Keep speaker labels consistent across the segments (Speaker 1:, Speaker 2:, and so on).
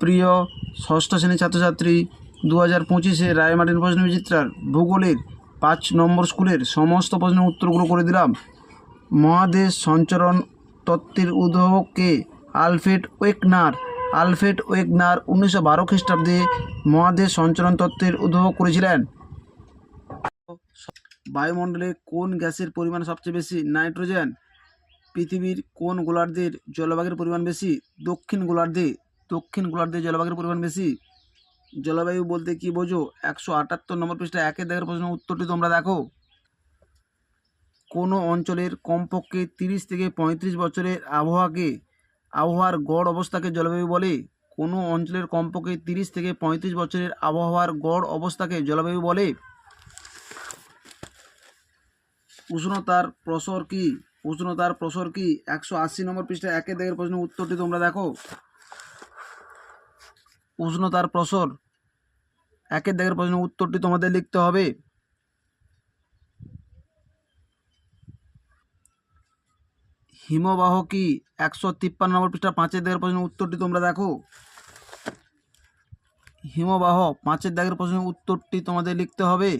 Speaker 1: প্রিয় ষষ্ঠ শ্রেণির ছাত্রছাত্রী দু হাজার পঁচিশে রায়মার্টিন প্রশ্ন বিচিত্রার ভূগোলের পাঁচ নম্বর স্কুলের সমস্ত প্রশ্নের উত্তরগুলো করে দিলাম। মহাদেশ সঞ্চরণ তত্ত্বের উদ্ভাবককে আলফ্রেড ওয়েকনার। আলফ্রেড ওয়েকনার উনিশশো বারো খ্রিস্টাব্দে মহাদেশ সঞ্চরণ তত্ত্বের উদ্ভাবক করেছিলেন। বায়ুমণ্ডলে কোন গ্যাসের পরিমাণ সবচেয়ে বেশি? নাইট্রোজেন। পৃথিবীর কোন গোলার্ধের জলবায়ুর পরিমাণ বেশি? দক্ষিণ গোলার্ধে দক্ষিণ গোলার্ধে জলবায়ুর পরিমাণ বেশি। জলবায়ু বলতে কি বোঝো? একশো আটাত্তর নম্বর পৃষ্ঠা একের দাগের প্রশ্ন উত্তরটি তোমরা দেখো। কোনো অঞ্চলের কমপক্ষে তিরিশ থেকে পঁয়ত্রিশ বছরের আবহাওয়াকে, আবহাওয়ার গড় অবস্থাকে জলবায়ু বলে। কোনো অঞ্চলের কমপক্ষে তিরিশ থেকে পঁয়ত্রিশ বছরের আবহাওয়ার গড় অবস্থাকে জলবায়ু বলে। উষ্ণতার প্রসর কি? উষ্ণতার প্রসর কি? একশো আশি নম্বর পৃষ্ঠা একের দাগের প্রশ্ন উত্তরটি তোমরা দেখো। উষ্ণতার প্রসর। একের দাগের প্রশ্ন, উত্তরটি তোমাদের লিখতে হবে। হিমবাহ কি একশো তিপ্পান্ন নম্বর পৃষ্ঠা পাঁচের দাগের প্রশ্নের উত্তরটি তোমরা দেখো। হিমবাহ পাঁচের দাগের প্রশ্নের উত্তরটি তোমাদের লিখতে হবে।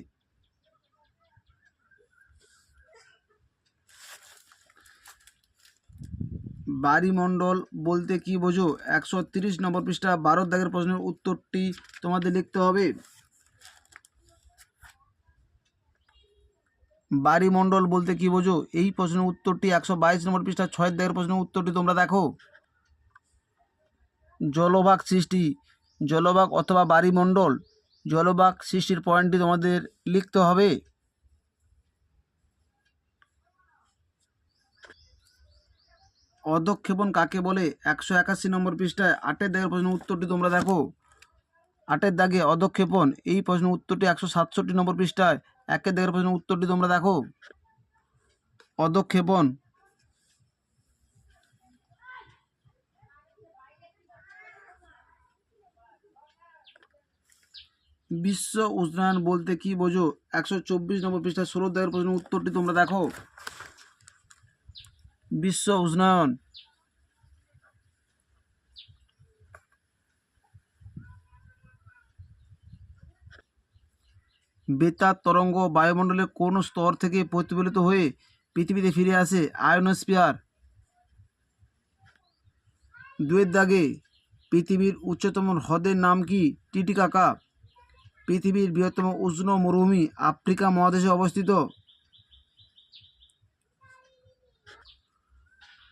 Speaker 1: বাড়িমণ্ডল বলতে কি বোঝো? একশো তিরিশ নম্বর পৃষ্ঠা, বারো দাগের প্রশ্নের উত্তরটি তোমাদের লিখতে হবে। বারিমণ্ডল বলতে কি বোঝো? এই প্রশ্নের উত্তরটি একশো বাইশ নম্বর পৃষ্ঠা, ছয় দাগের প্রশ্নের উত্তরটি তোমরা দেখো। জলভাগ সৃষ্টি জলভাগ অথবা বারিমণ্ডল জলভাগ সৃষ্টির পয়েন্টটি তোমাদের লিখতে হবে। অধক্ষেপণ কাকে বলে? একশো একাশি নম্বর পৃষ্ঠায় আটের দাগের প্রশ্নের উত্তরটি তোমরা দেখো। আটের দাগে অধক্ষেপণ, এই প্রশ্নের উত্তরটি একশো সাতষট্টি নম্বর পৃষ্ঠায় একের দাগের প্রশ্নের উত্তরটি তোমরা দেখো। অধক্ষেপণ, বিশ্ব উষ্ণায়ন বলতে কি বোঝো? একশো চব্বিশ নম্বর পৃষ্ঠায় ষোলো দাগের প্রশ্নের উত্তরটি তোমরা দেখো। বিশ্ব উষ্ণায়ন। বেতার তরঙ্গ বায়ুমণ্ডলের কোন স্তর থেকে প্রতিফলিত হয়ে পৃথিবীতে ফিরে আসে আয়নোস্ফিয়ার? দুয়ের দাগে পৃথিবীর উচ্চতম হ্রদের নাম কি টিটিকাকা পৃথিবীর বৃহত্তম উষ্ণ মরুভূমি আফ্রিকা মহাদেশে অবস্থিত।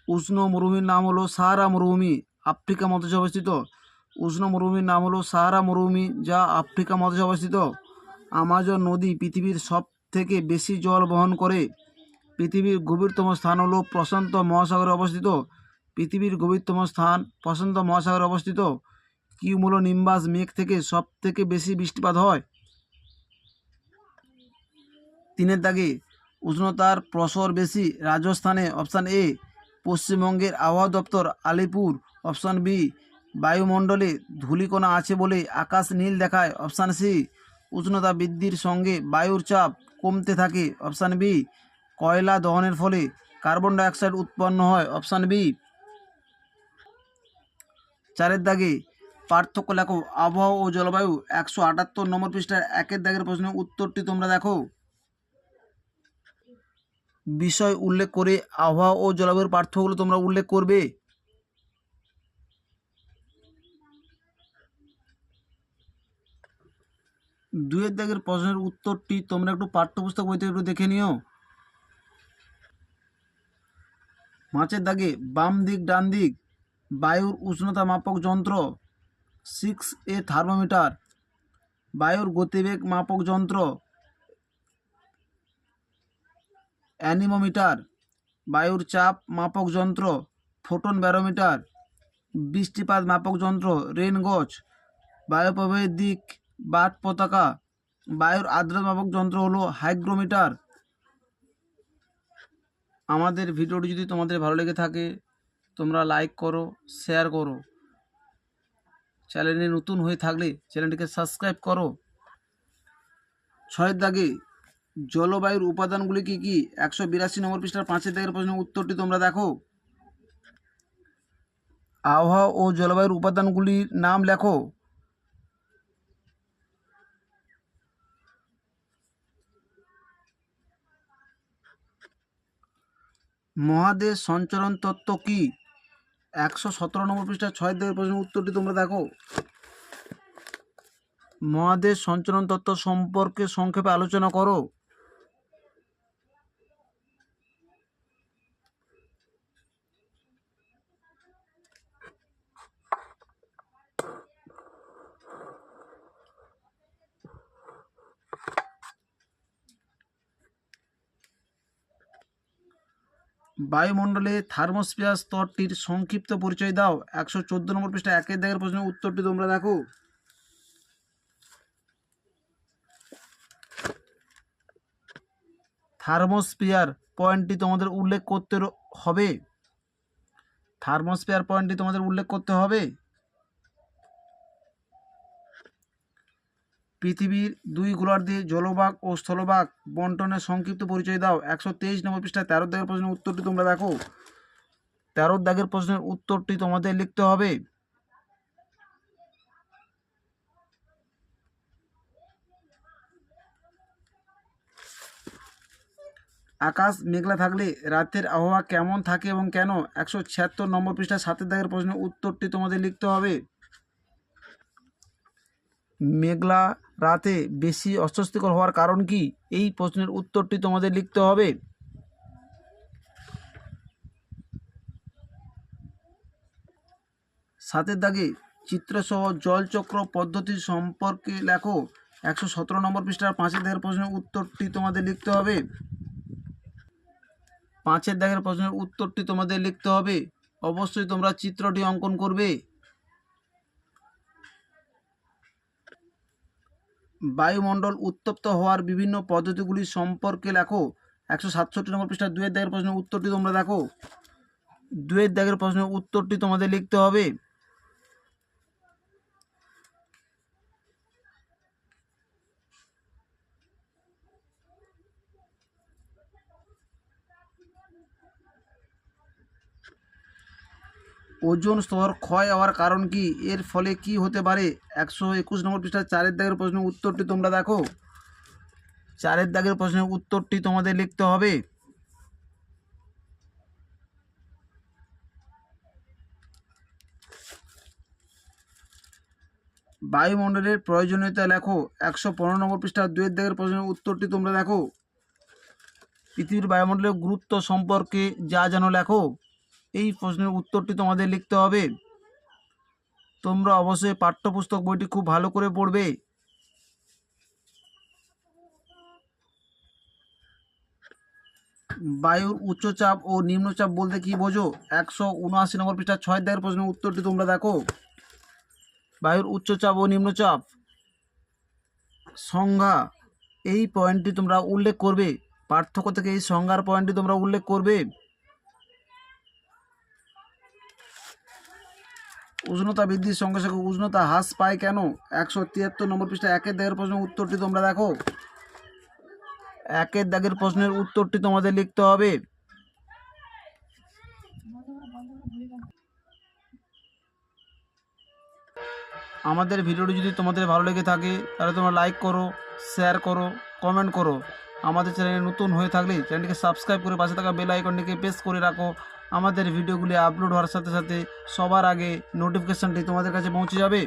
Speaker 1: উষ্ণ মরুভূমির নাম হলো সাহারা মরুভূমি, আফ্রিকা মহাদেশে অবস্থিত। উষ্ণ মরুভূমির নাম হলো সাহারা মরুভূমি, যা আফ্রিকা মহাদেশে অবস্থিত। আমাজন নদী পৃথিবীর সব থেকে বেশি জল বহন করে। পৃথিবীর গভীরতম স্থান হলো প্রশান্ত মহাসাগরে অবস্থিত। পৃথিবীর গভীরতম স্থান প্রশান্ত মহাসাগরে অবস্থিত। কিউমুলো নিম্বাস মেঘ থেকে সব থেকে বেশি বৃষ্টিপাত হয়। তিনের দাগে, উষ্ণতার প্রসর বেশি, রাজস্থানে অপশান এ পশ্চিমবঙ্গের আবহাওয়া দপ্তর আলিপুর অপশান বি, বায়ুমণ্ডলে ধূলিকণা আছে বলে আকাশ নীল দেখায় অপশান সি, উষ্ণতা বৃদ্ধির সঙ্গে বায়ুর চাপ কমতে থাকে অপশান বি, কয়লা দহনের ফলে কার্বন ডাইঅক্সাইড উৎপন্ন হয় অপশান বি। চারের দাগে, পার্থক্য লেখো, আবহাওয়া ও জলবায়ু একশো আটাত্তর নম্বর পৃষ্ঠার একের দাগের প্রশ্নের উত্তরটি তোমরা দেখো। বিষয় উল্লেখ করে আবহাওয়া ও জলবায়ুর পার্থক্যগুলো তোমরা উল্লেখ করবে। দুয়ের দাগের প্রশ্নের উত্তরটি তোমরা একটু পাঠ্যপুস্তক বই থেকে একটু দেখে নিও। মাছের দাগে বাম দিক, ডান দিক, বায়ুর উষ্ণতা মাপক যন্ত্র সিক্স এ থার্মোমিটার বায়ুর গতিবেগ মাপক যন্ত্র অ্যানিমোমিটার, বায়ুর চাপ মাপক যন্ত্র, ফোটন ব্যারোমিটার, বৃষ্টিপাত মাপক যন্ত্র, রেন গজ বায়ু প্রবাহের দিক বাট পতাকা, বায়ুর আর্দ্রতা মাপক যন্ত্র হলো হাইগ্রোমিটার। আমাদের ভিডিওটি যদি তোমাদের ভালো লেগে থাকে, তোমরা লাইক করো, শেয়ার করো। চ্যানেলে নতুন হয়ে থাকলে চ্যানেলটিকে সাবস্ক্রাইব করো। ছয়ের দাগে জলবায়ুর উপাদানগুলি কি কি? একশো বিরাশি নম্বর পৃষ্ঠার পাঁচের দাগের প্রশ্নের উত্তরটি তোমরা দেখো। আবহাওয়া ও জলবায়ুর উপাদানগুলির নাম লেখো। মহাদেশ সঞ্চরণ তত্ত্ব কি? একশো সতেরো নম্বর পৃষ্ঠা ছয় দেবের প্রশ্নের উত্তরটি তোমরা দেখো। মহাদেশ সঞ্চরণ তত্ত্ব সম্পর্কে সংক্ষেপে আলোচনা করো। বায়ুমণ্ডলে থার্মোস্ফিয়ার স্তরটির সংক্ষিপ্ত পরিচয় দাও। একশো চোদ্দ নম্বর পৃষ্ঠা, একের দেখার প্রশ্নের উত্তরটি তোমরা দেখো। থার্মোস্ফিয়ার পয়েন্টটি তোমাদের উল্লেখ করতে হবে। থার্মোস্ফিয়ার পয়েন্টটি তোমাদের উল্লেখ করতে হবে। পৃথিবীর দুই গোলার্ধে জলভাগ ও স্থলভাগ বন্টনের সংক্ষিপ্ত পরিচয় দাও। একশো তেইশ নম্বর পৃষ্ঠায় তেরো দাগের প্রশ্নের উত্তরটি তোমরা দেখো। তেরো দাগের প্রশ্নের উত্তরটি তোমাদের লিখতে হবে। আকাশ মেঘলা থাকলে রাতের আবহাওয়া কেমন থাকে এবং কেন? একশো ছিয়াত্তর নম্বর পৃষ্ঠা সাতের দাগের প্রশ্নের উত্তরটি তোমাদের লিখতে হবে। মেঘলা রাতে বেশি অস্বস্তিকর হওয়ার কারণ কি? এই প্রশ্নের উত্তরটি তোমাদের লিখতে হবে। সাতের দাগে চিত্রসহ জলচক্র পদ্ধতি সম্পর্কে লেখো। একশো সতেরো নম্বর পৃষ্ঠার পাঁচের দাগের প্রশ্নের উত্তরটি তোমাদের লিখতে হবে। পাঁচের দাগের প্রশ্নের উত্তরটি তোমাদের লিখতে হবে। অবশ্যই তোমরা চিত্রটি অঙ্কন করবে। বায়ুমণ্ডল উত্তপ্ত হওয়ার বিভিন্ন পদ্ধতিগুলি সম্পর্কে লেখো। একশো সাতষট্টি নম্বর পৃষ্ঠা দুয়ের দাগের প্রশ্নের উত্তরটি তোমরা দেখো। দুয়ের দাগের প্রশ্নের উত্তরটি তোমাদের লিখতে হবে। ওজন স্তর ক্ষয় হওয়ার কারণ কি? এর ফলে কি হতে পারে? একশো একুশ নম্বর পৃষ্ঠা চারের দাগের প্রশ্নের উত্তরটি তোমরা দেখো। চারের দাগের প্রশ্নের উত্তরটি তোমাদের লিখতে হবে। বায়ুমণ্ডলের প্রয়োজনীয়তা লেখো। একশো পনেরো নম্বর পৃষ্ঠা দুয়ের দাগের প্রশ্নের উত্তরটি তোমরা দেখো। পৃথিবীর বায়ুমণ্ডলের গুরুত্ব সম্পর্কে যা যেন লেখো। এই প্রশ্নের উত্তরটি তোমাদের লিখতে হবে। তোমরা অবশ্যই পাঠ্যপুস্তক বইটি খুব ভালো করে পড়বে। বায়ুর উচ্চচাপ ও নিম্নচাপ বলতে কি বোঝো? একশো উনআশি নম্বর পৃষ্ঠা ছয় দাগের প্রশ্নের উত্তরটি তোমরা দেখো। বায়ুর উচ্চচাপ ও নিম্নচাপ সংজ্ঞা। এই পয়েন্টটি তোমরা উল্লেখ করবে। পার্থক্য থেকে এই সংজ্ঞার পয়েন্টটি তোমরা উল্লেখ করবে। উষ্ণতা বৃদ্ধির সঙ্গে সঙ্গে উষ্ণতা হ্রাস পায় কেন? একশো তিয়াত্তর নম্বর পৃষ্ঠা একের দাগের প্রশ্নের উত্তরটি তোমরা দেখো। একের দাগের প্রশ্নের উত্তরটি তোমাদের লিখতে হবে। আমাদের ভিডিওটি যদি তোমাদের ভালো লেগে থাকে, তাহলে তোমরা লাইক করো, শেয়ার করো, কমেন্ট করো। আমাদের চ্যানেলে নতুন হয়ে থাকলে চ্যানেলটিকে সাবস্ক্রাইব করে পাশে থাকা বেল আইকনটিকে প্রেস করে রাখো। আমাদের ভিডিওগুলি আপলোড হওয়ার সাথে সাথে সবার আগে নোটিফিকেশানটি তোমাদের কাছে পৌঁছে যাবে।